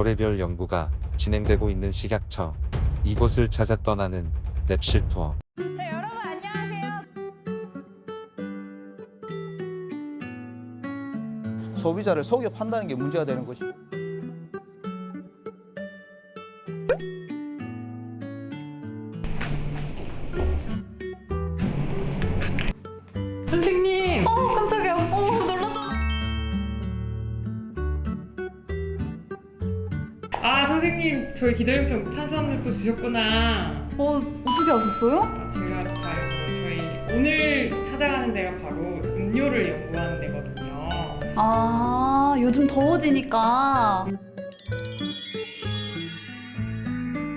별의별 연구가 진행되고 있는 식약처. 이곳을 찾아 떠나는 랩실 투어. 네, 여러분 안녕하세요. 소비자를 속여 판다는 게 문제가 되는 것이. 선생님! 선생님 저희 기다림장 탄수화물 또 주셨구나 어 어떻게 아셨어요? 아, 제가 저희 오늘 찾아가는 데가 바로 음료를 연구하는 데거든요 아 요즘 더워지니까.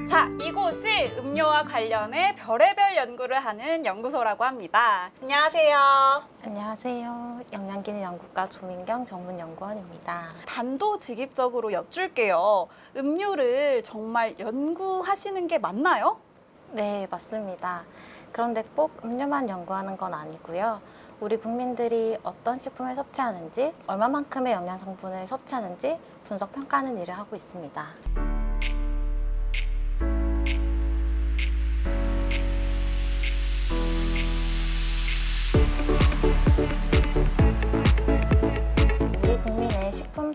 자, 이 곳이 음료와 관련해 별의별 연구를 하는 연구소라고 합니다. 안녕하세요. 안녕하세요. 영양기능 연구과 조민경 전문 연구원입니다. 단도직입적으로 여쭐게요. 음료를 정말 연구하시는 게 맞나요? 네, 맞습니다. 그런데 꼭 음료만 연구하는 건 아니고요. 우리 국민들이 어떤 식품을 섭취하는지, 얼마만큼의 영양 성분을 섭취하는지 분석 평가하는 일을 하고 있습니다.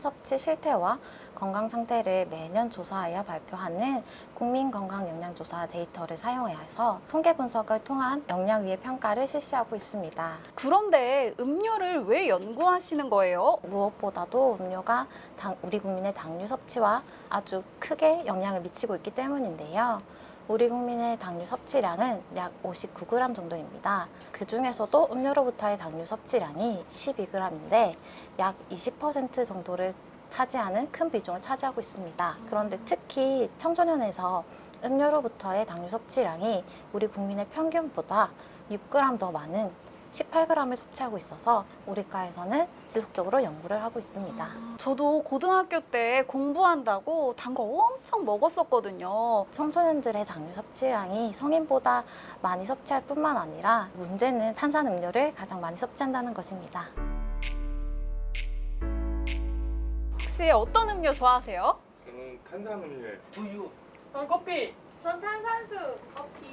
섭취 실태와 건강 상태를 매년 조사하여 발표하는 국민건강영양조사 데이터를 사용해서 통계 분석을 통한 영양위의 평가를 실시하고 있습니다. 그런데 음료를 왜 연구하시는 거예요? 무엇보다도 음료가 당- 우리 국민의 당류 섭취와 아주 크게 영향을 미치고 있기 때문인데요. 우리 국민의 당류 섭취량은 약 59g 정도입니다. 그 중에서도 음료로부터의 당류 섭취량이 12g인데 약 20% 정도를 차지하는 큰 비중을 차지하고 있습니다. 그런데 특히 청소년에서 음료로부터의 당류 섭취량이 우리 국민의 평균보다 6g 더 많은 18g을 섭취하고 있어서 우리과에서는 지속적으로 연구를 하고 있습니다. 저도 고등학교 때 공부한다고 단 거 엄청 먹었었거든요. 청소년들의 당류 섭취량이 성인보다 많이 섭취할 뿐만 아니라 문제는 탄산 음료를 가장 많이 섭취한다는 것입니다. 혹시 어떤 음료 좋아하세요? 저는 탄산음료에 두유. 전 커피! 전 탄산수. 커피.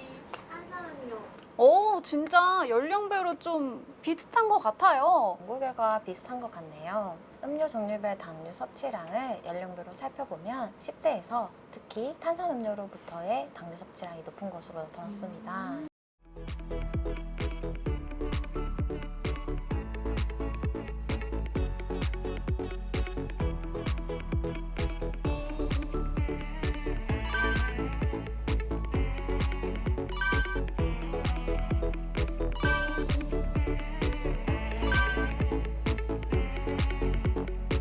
오, 진짜 연령별로 좀 비슷한 것 같아요. 연구 결과가 비슷한 것 같네요. 음료 종류별 당류 섭취량을 연령별로 살펴보면 10대에서 특히 탄산 음료로부터의 당류 섭취량이 높은 것으로 나타났습니다.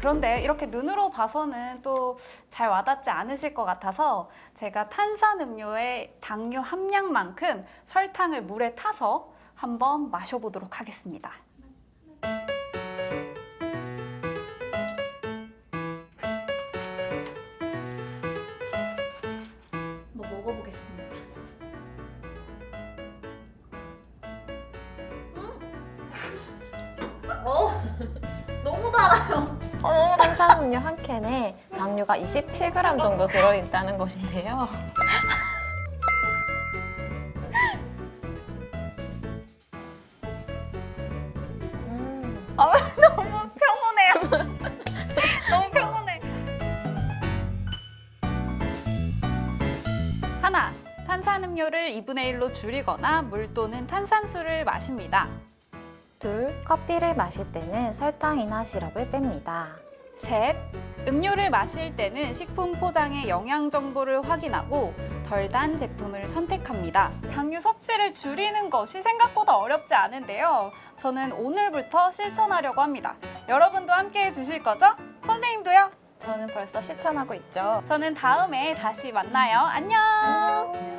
그런데 이렇게 눈으로 봐서는 또 잘 와닿지 않으실 것 같아서 제가 탄산음료의 당류 함량만큼 설탕을 물에 타서 한번 마셔보도록 하겠습니다. 먹어보겠습니다. 너무 달아요. 탄산음료 한 캔에 당류가 27g 정도 들어있다는 것인데요. 음, 너무 평온해요. 너무 평온해. 하나, 탄산음료를 2분의 1로 줄이거나 물 또는 탄산수를 마십니다. 둘, 커피를 마실 때는 설탕이나 시럽을 뺍니다. 셋, 음료를 마실 때는 식품 포장의 영양 정보를 확인하고 덜 단 제품을 선택합니다. 당류 섭취를 줄이는 것이 생각보다 어렵지 않은데요. 저는 오늘부터 실천하려고 합니다. 여러분도 함께 해주실 거죠? 선생님도요? 저는 벌써 실천하고 있죠. 저는 다음에 다시 만나요. 안녕. 안녕.